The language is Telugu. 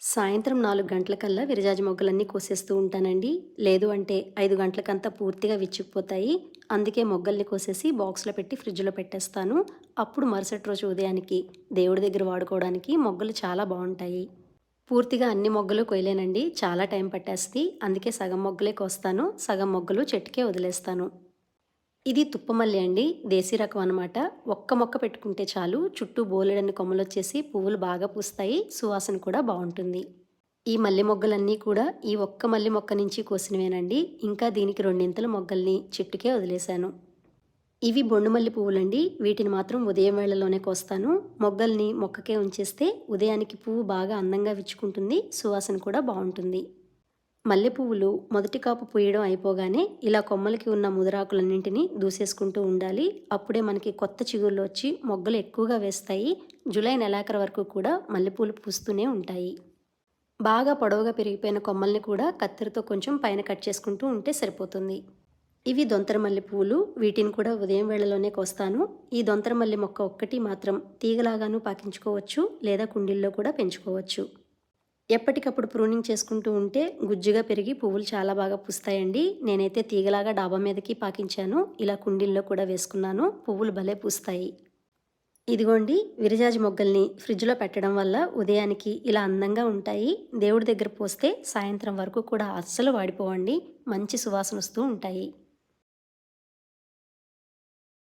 సాయంత్రం నాలుగు గంటలకల్లా విరజాజి మొగ్గలన్నీ కోసేస్తూ ఉంటానండి. లేదు అంటే ఐదు గంటలకంతా పూర్తిగా విచ్చుకుపోతాయి అందుకే మొగ్గల్ని కోసేసి బాక్స్లో పెట్టి ఫ్రిడ్జ్లో పెట్టేస్తాను. అప్పుడు మరుసటి రోజు ఉదయానికి దేవుడి దగ్గర వాడుకోవడానికి మొగ్గలు చాలా బాగుంటాయి. పూర్తిగా అన్ని మొగ్గలు కొయ్యలేనండి. చాలా టైం పట్టేస్తుంది. అందుకే సగం మొగ్గలే కోస్తాను. సగం మొగ్గలు చెట్టుకే వదిలేస్తాను. ఇది తుప్పమల్లి అండి. దేశీ రకం అనమాట ఒక్క మొక్క పెట్టుకుంటే చాలు. చుట్టూ బోలెడన్ని కొమ్మలు వచ్చేసి పువ్వులు బాగా పూస్తాయి. సువాసన కూడా బాగుంటుంది. ఈ మల్లె మొగ్గలన్నీ కూడా ఈ ఒక్క మల్లె మొక్క నుంచి కోసినవేనండి. ఇంకా దీనికి రెండింతల మొగ్గల్ని చెట్టుకే వదిలేశాను. ఇవి బొండుమల్లి పువ్వులండి. వీటిని మాత్రం ఉదయం వేళలోనే కోస్తాను. మొగ్గల్ని మొక్కకే ఉంచేస్తే ఉదయానికి పువ్వు బాగా అందంగా విచ్చుకుంటుంది. సువాసన కూడా బాగుంటుంది. మల్లెపువ్వులు మొదటి కాపు పూయడం అయిపోగానే ఇలా కొమ్మలకి ఉన్న ముదరాకులన్నింటినీ దూసేసుకుంటూ ఉండాలి. అప్పుడే మనకి కొత్త చిగుళ్ళు వచ్చి మొగ్గలు ఎక్కువగా వేస్తాయి. జూలై నెలాఖరు వరకు కూడా మల్లెపూలు పూస్తూనే ఉంటాయి. బాగా పొడవుగా పెరిగిపోయిన కొమ్మల్ని కూడా కత్తెరతో కొంచెం పైన కట్ చేసుకుంటూ ఉంటే సరిపోతుంది. ఇవి దొంతర మల్లె పువ్వులు వీటిని కూడా ఉదయం వేళలోనే కోస్తాను. ఈ దొంతర మల్లె మొక్క ఒక్కటి మాత్రం తీగలాగాను పాకించుకోవచ్చు లేదా కుండీల్లో కూడా పెంచుకోవచ్చు. ఎప్పటికప్పుడు ప్రూనింగ్ చేసుకుంటూ ఉంటే గుజ్జుగా పెరిగి పువ్వులు చాలా బాగా పూస్తాయండి. నేనైతే తీగలాగా డాబా మీదకి పాకించాను. ఇలా కుండీల్లో కూడా వేసుకున్నాను. పువ్వులు భలే పూస్తాయి. ఇదిగోండి విరజాజి మొగ్గల్ని ఫ్రిడ్జ్లో పెట్టడం వల్ల ఉదయానికి ఇలా అందంగా ఉంటాయి. దేవుడి దగ్గర పోస్తే సాయంత్రం వరకు కూడా అస్సలు వాడిపోవండి. మంచి సువాసన వస్తూ ఉంటాయి.